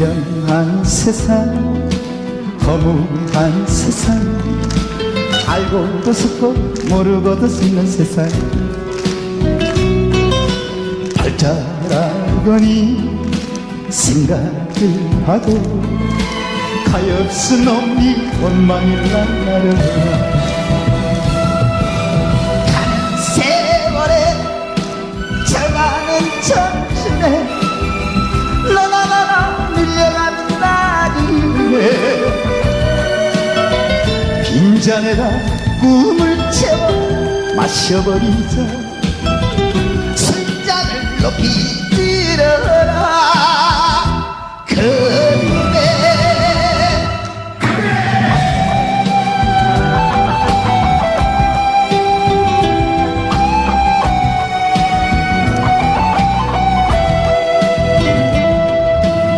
불량한 세상 허무한 세상. 알고도 속고 모르고도 속는 세상. 발자라거니 생각을 하고 가엾은 놈이 원망일라 나를 가는 세월에 저가는 청춘에 잔에다 꿈을 채워 마셔버리자. 술잔을 높이 들어라. 그